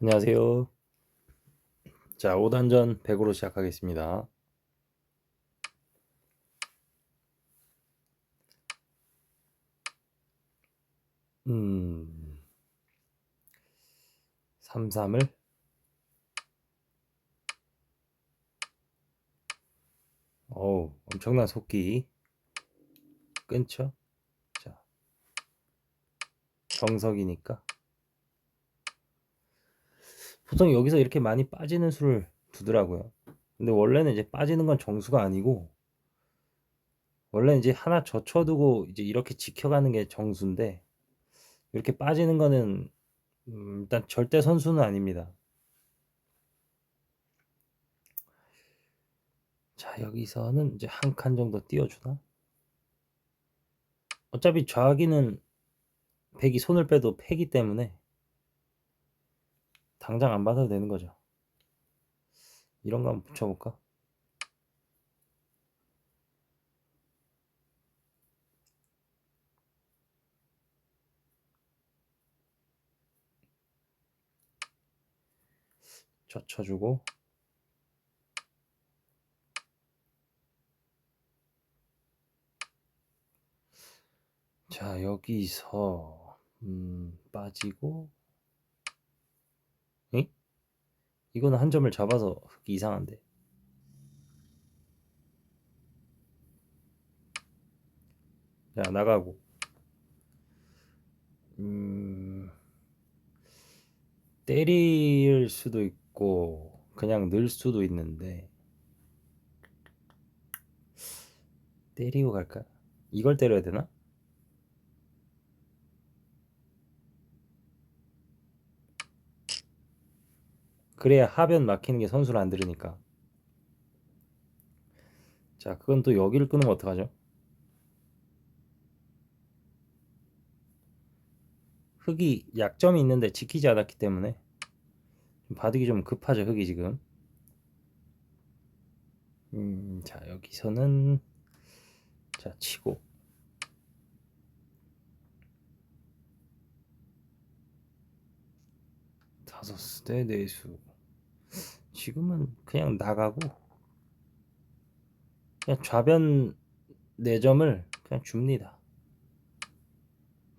안녕하세요. 자, 5단전 100으로 시작하겠습니다. 음, 3, 3을 어우, 엄청난 속기 끊죠? 자, 정석이니까 보통 여기서 이렇게 많이 빠지는 수를 두더라고요. 근데 원래는 이제 빠지는 건 정수가 아니고 원래 이제 하나 젖혀두고 이제 이렇게 지켜가는 게 정수인데 이렇게 빠지는 거는 음, 일단 절대 선수는 아닙니다. 자 여기서는 이제 한 칸 정도 띄워주나? 어차피 좌기는 백이 손을 빼도 패기 때문에 당장 안 받아도 되는 거죠. 이런 거 한번 붙여볼까? 젖혀주고 자 여기서 음, 빠지고 에? 이거는 한 점을 잡아서 이상한데 자 나가고 음, 때릴 수도 있고 그냥 넣을 수도 있는데 때리고 갈까? 이걸 때려야 되나? 그래야 하변 막히는 게 선수를 안 들으니까. 자 그건 또 여기를 끊으면 어떡하죠? 흙이 약점이 있는데 지키지 않았기 때문에 좀 바둑이 좀 급하죠 흙이 지금. 음, 자 여기서는 자 치고 다섯 대 네수 지금은 그냥 나가고 그냥 좌변 4점을 그냥 줍니다.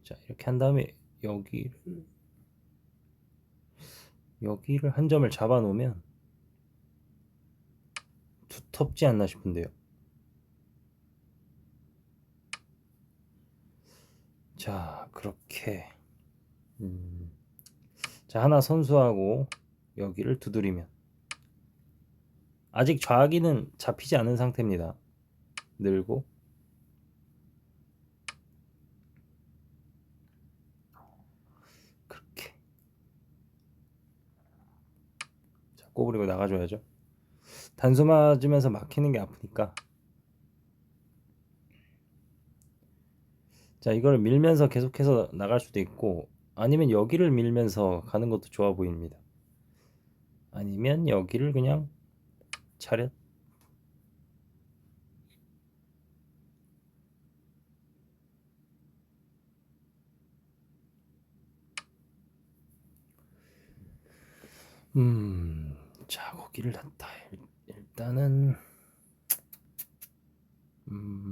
자 이렇게 한 다음에 여기를 여기를 한 점을 잡아 놓으면 두텁지 않나 싶은데요. 자 그렇게. 음, 자 하나 선수하고 여기를 두드리면. 아직 좌기는 잡히지 않은 상태입니다. 늘고. 그렇게. 자 꼬부리고 나가줘야죠. 단수 맞으면서 막히는 게 아프니까. 자 이걸 밀면서 계속해서 나갈 수도 있고 아니면 여기를 밀면서 가는 것도 좋아 보입니다 아니면 여기를 그냥 차렷 음, 자, 거기를 닫다. 일단은, 음,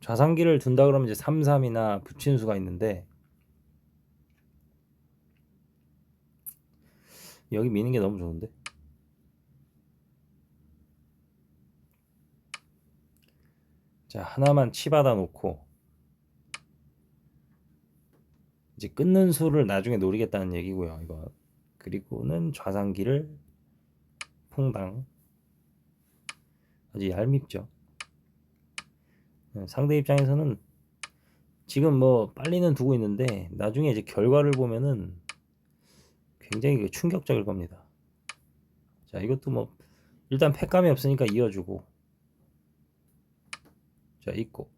좌상기를 둔다 그러면 이제 3, 3이나 부친수가 있는데, 여기 미는 게 너무 좋은데? 자, 하나만 치받아 놓고, 이제 끊는 수를 나중에 노리겠다는 얘기고요. 이거 그리고는 좌상기를 퐁당 아주 얄밉죠. 네, 상대 입장에서는 지금 뭐 빨리는 두고 있는데 나중에 이제 결과를 보면은 굉장히 그 충격적일 겁니다. 자 이것도 뭐 일단 패감이 없으니까 이어주고. 자 있고.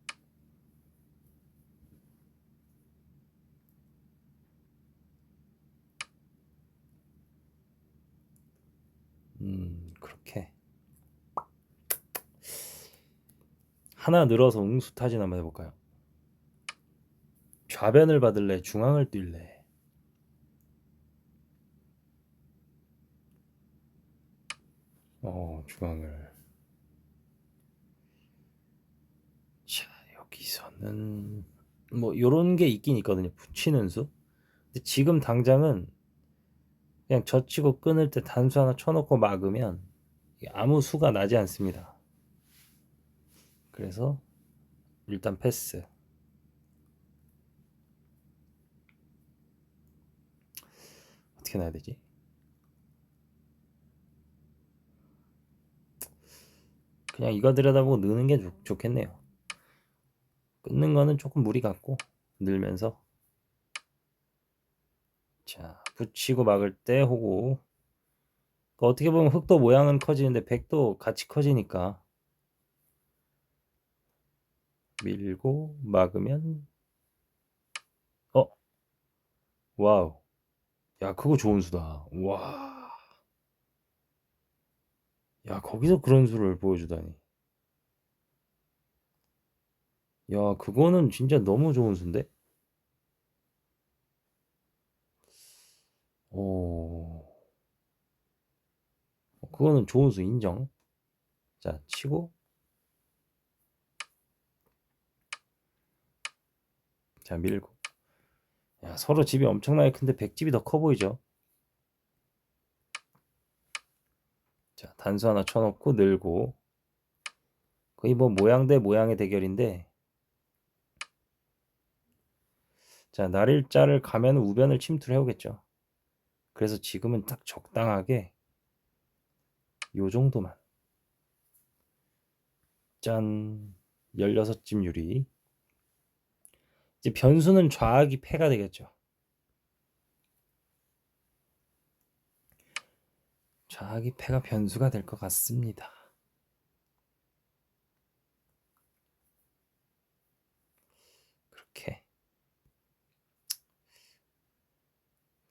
음, 그렇게 하나 늘어서 응수 타진 한번 해볼까요? 촤 좌변을 받을래? 중앙을 뛸래? 어, 중앙을. 자, 여기서는 뭐 요런 게 있긴 있거든요. 붙이는 수. 근데 지금 당장은 그냥 젖히고 끊을 때 단수 하나 쳐놓고 막으면 아무 수가 나지 않습니다. 그래서 일단 패스. 어떻게 놔야 되지? 그냥 이거 들여다보고 느는 게 좋, 좋겠네요. 끊는 거는 조금 무리 같고 늘면서 자 붙이고 막을 때 호구 그 어떻게 보면 흑도 모양은 커지는데 백도 같이 커지니까 밀고 막으면 어 와우 야 그거 좋은 수다 와 야, 거기서 그런 수를 보여주다니. 야, 그거는 진짜 너무 좋은 수인데? 오. 그거는 좋은 수 인정. 자, 치고. 자, 밀고. 야, 서로 집이 엄청나게 큰데 백집이 더 커 보이죠? 자, 단수 하나 쳐놓고 늘고. 거의 뭐 모양 대 모양의 대결인데. 자, 날일자를 가면 우변을 침투를 해오겠죠. 그래서 지금은 딱 적당하게 요 정도만. 짠. 16집 유리. 이제 변수는 좌악이 패가 되겠죠. 좌악이 패가 변수가 될 것 같습니다. 그렇게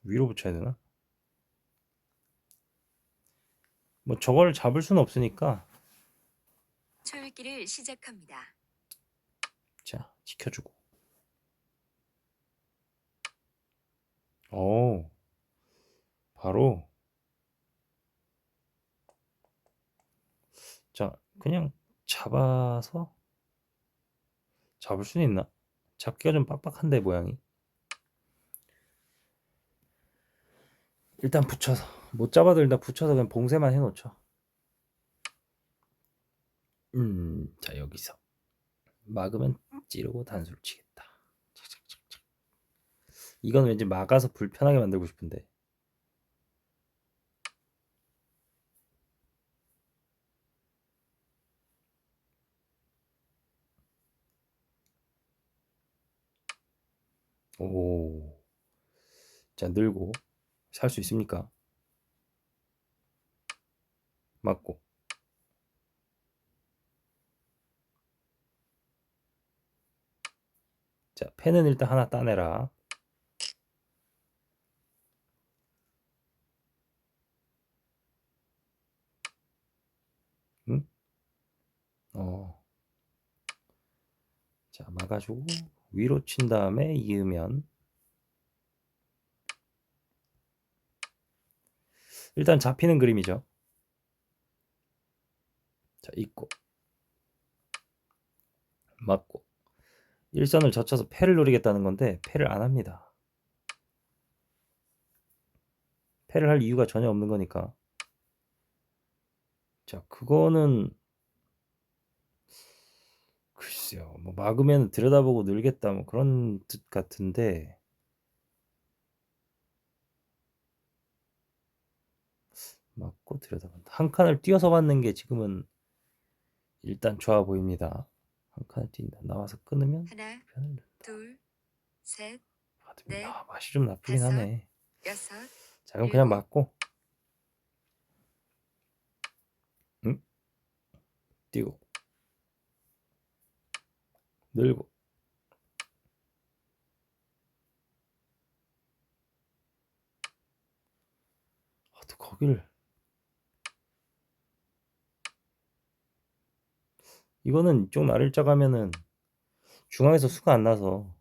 위로 붙여야 되나? 뭐 저걸 잡을 수는 없으니까 초읽기를 시작합니다. 자 지켜주고 오 바로 자 그냥 잡아서 잡을 수는 있나? 잡기가 좀 빡빡한데 모양이 일단 붙여서 못 잡아도 일단 붙여서 그냥 봉쇄만 해놓죠 음, 자 여기서 막으면 찌르고 단수를 치겠다. 이건 왠지 막아서 불편하게 만들고 싶은데. 오. 자, 늘고 살 수 있습니까? 맞고. 자, 펜은 일단 하나 따내라. 응? 어. 자, 막아주고 위로 친 다음에 이으면 일단 잡히는 그림이죠. 자, 있고 맞고 일선을 젖혀서 패를 노리겠다는 건데 패를 안 합니다. 패를 할 이유가 전혀 없는 거니까. 자, 그거는 글쎄요. 뭐 막으면 들여다보고 늘겠다 뭐 그런 뜻 같은데 맞고 들여다본다. 한 칸을 뛰어서 받는 게 지금은 일단 좋아 보입니다. 한 칸을 뛴다. 나와서 끊으면 하나, 편을. 둘, 셋, 받으면 넷, 아, 맛이 좀 나쁘긴 다섯, 하네. 여섯, 자, 그럼 그냥 일곱. 맞고 응? 뛰고 늘고 아, 또 거기를 이거는 이쪽 날일자 가면은 중앙에서 수가 안 나서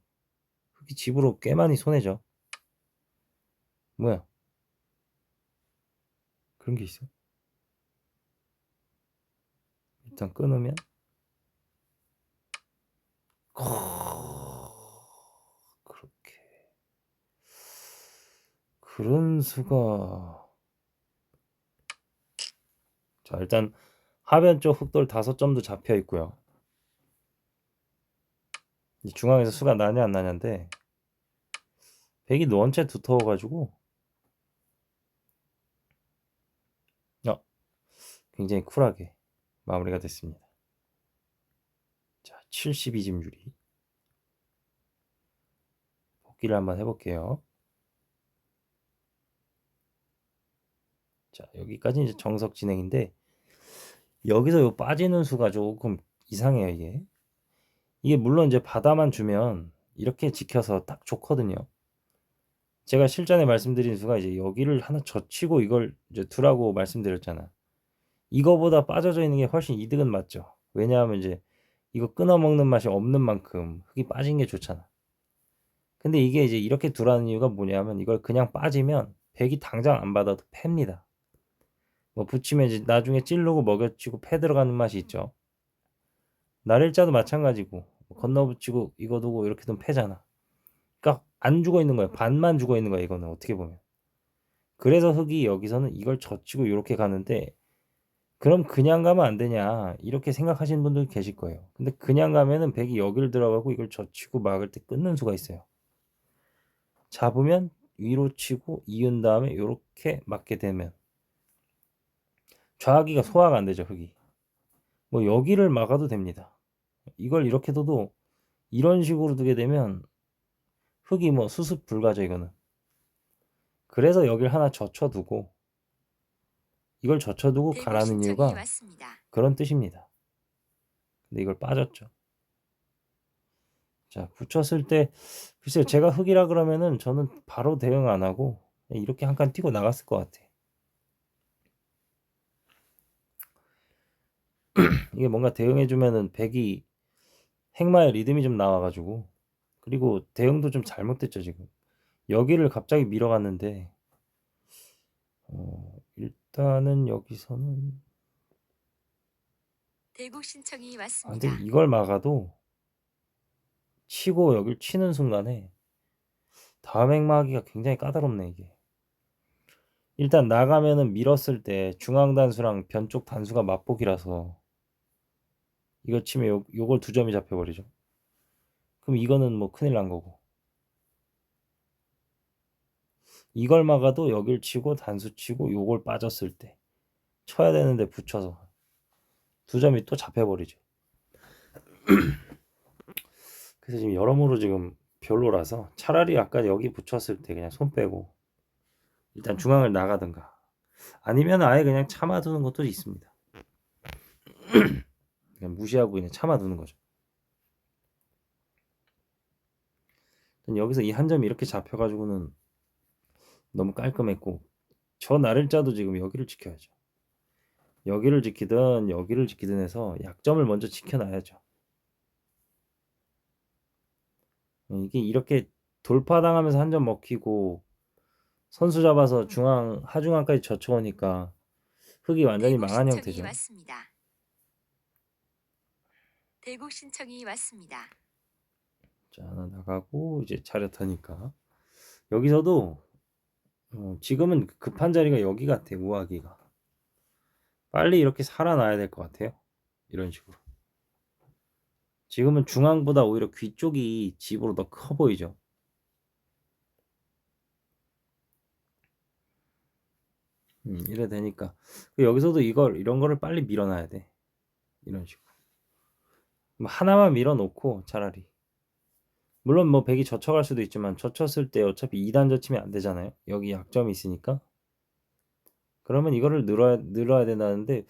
흑이 집으로 꽤 많이 손해죠. 뭐야? 그런 게 있어? 일단 끊으면 그렇게 그런 수가 자 일단 하변 쪽 흑돌 다섯 점도 잡혀 있고요. 이 중앙에서 수가 나냐 안 나냐인데 백이 원체 두터워가지고 어 굉장히 쿨하게 마무리가 됐습니다. 자 72점 유리 복기를 한번 해볼게요. 자 여기까지 이제 정석 진행인데 여기서 요 빠지는 수가 조금 이상해요 이게. 이게 물론 이제 바다만 주면 이렇게 지켜서 딱 좋거든요. 제가 실전에 말씀드린 수가 이제 여기를 하나 젖히고 이걸 이제 두라고 말씀드렸잖아. 이거보다 빠져져 있는 게 훨씬 이득은 맞죠. 왜냐하면 이제 이거 끊어 먹는 맛이 없는 만큼 흙이 빠진 게 좋잖아 근데 이게 이제 이렇게 두라는 이유가 뭐냐면 이걸 그냥 빠지면 백이 당장 안 받아도 팹니다 뭐 붙이면 이제 나중에 찔르고 먹여치고 패 들어가는 맛이 있죠. 날일자도 마찬가지고 뭐 건너붙이고 이거 두고 이렇게 두면 패잖아. 그러니까 안 죽어 있는 거야. 반만 죽어 있는 거야. 이거는 어떻게 보면. 그래서 흙이 여기서는 이걸 젖히고 이렇게 가는데 그럼 그냥 가면 안 되냐 이렇게 생각하시는 분들 계실 거예요. 근데 그냥 가면은 백이 여기를 들어가고 이걸 젖히고 막을 때 끊는 수가 있어요. 잡으면 위로 치고 이은 다음에 이렇게 맞게 되면 좌기가 소화가 안 되죠, 흙이. 뭐 여기를 막아도 됩니다. 이걸 이렇게 둬도 이런 식으로 두게 되면 흙이 뭐 수습 불가죠, 이거는. 그래서 여기를 하나 젖혀두고 이걸 젖혀두고 가라는 이유가. 그런 뜻입니다. 근데 이걸 빠졌죠. 자, 붙였을 때 글쎄요, 제가 흙이라 그러면은 저는 바로 대응 안 하고 이렇게 한칸 띄고 나갔을 것 같아. 이게 뭔가 대응해 주면은 백이 행마의 리듬이 좀 나와 가지고 그리고 대응도 좀 잘못됐죠 지금 여기를 갑자기 밀어갔는데 어, 일단은 여기서는 대구 신청이 아, 왔습니다. 근데 이걸 막아도 치고 여길 치는 순간에 다음 행마하기가 굉장히 까다롭네 이게 일단 나가면은 밀었을 때 중앙 단수랑 변쪽 단수가 맞복이라서 이거 치면 요, 요걸 두 점이 잡혀버리죠. 그럼 이거는 뭐 큰일 난 거고. 이걸 막아도 여길 치고 단수 치고 요걸 빠졌을 때 쳐야 되는데 붙여서 두 점이 또 잡혀버리죠. 그래서 지금 여러모로 지금 별로라서 차라리 아까 여기 붙였을 때 그냥 손 빼고 일단 중앙을 나가든가 아니면 아예 그냥 참아두는 것도 있습니다. 그냥 무시하고 그냥 참아두는 거죠. 여기서 이 한 점이 이렇게 잡혀가지고는 너무 깔끔했고 저 나를자도 지금 여기를 지켜야죠. 여기를 지키든 여기를 지키든 해서 약점을 먼저 지켜놔야죠. 이게 이렇게 돌파당하면서 한 점 먹히고 선수 잡아서 중앙 하중앙까지 젖혀오니까 흙이 완전히 망한 형태죠. 왔습니다. 대구 신청이 왔습니다. 자 하나 나가고 이제 차렷하니까 여기서도 어, 지금은 급한 자리가 여기 같아 우아기가. 빨리 이렇게 살아나야 될 것 같아요 이런 식으로. 지금은 중앙보다 오히려 귀 쪽이 집으로 더 커 보이죠. 음, 이래 되니까. 여기서도 이걸 이런 거를 빨리 밀어놔야 돼 이런 식으로. 뭐 하나만 밀어놓고 차라리 물론 뭐 백이 젖혀갈 수도 있지만 젖혔을 때 어차피 2단 젖히면 안 되잖아요. 여기 약점이 있으니까. 그러면 이거를 늘어야 늘어야 된다는데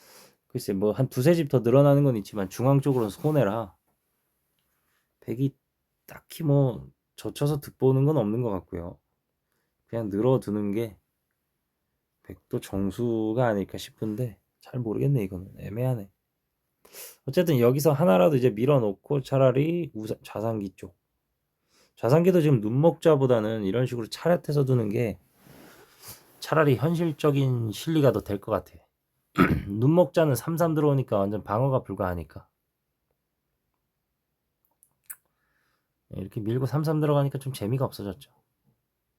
글쎄 뭐 한 두세 집 더 늘어나는 건 있지만 중앙 쪽으로는 손해라. 백이 딱히 뭐 젖혀서 득보는 건 없는 것 같고요. 그냥 늘어두는 게 백도 정수가 아닐까 싶은데 잘 모르겠네 이거는 애매하네. 어쨌든 여기서 하나라도 이제 밀어놓고 차라리 우사, 좌상기 쪽 좌상기도 지금 눈목자보다는 이런 식으로 차렷해서 두는 게 차라리 현실적인 실리가 더 될 것 같아. 눈목자는 3-3 들어오니까 완전 방어가 불가하니까. 네, 이렇게 밀고 3-3 들어가니까 좀 재미가 없어졌죠.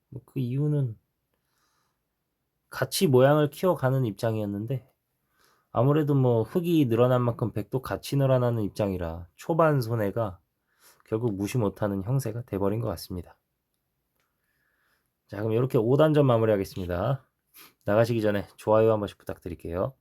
뭐 그 이유는 같이 모양을 키워가는 입장이었는데 아무래도 뭐 흙이 늘어난 만큼 백도 같이 늘어나는 입장이라 초반 손해가 결국 무시 못하는 형세가 돼버린 것 같습니다. 자 그럼 이렇게 5단전 마무리하겠습니다. 나가시기 전에 좋아요 한 번씩 부탁드릴게요.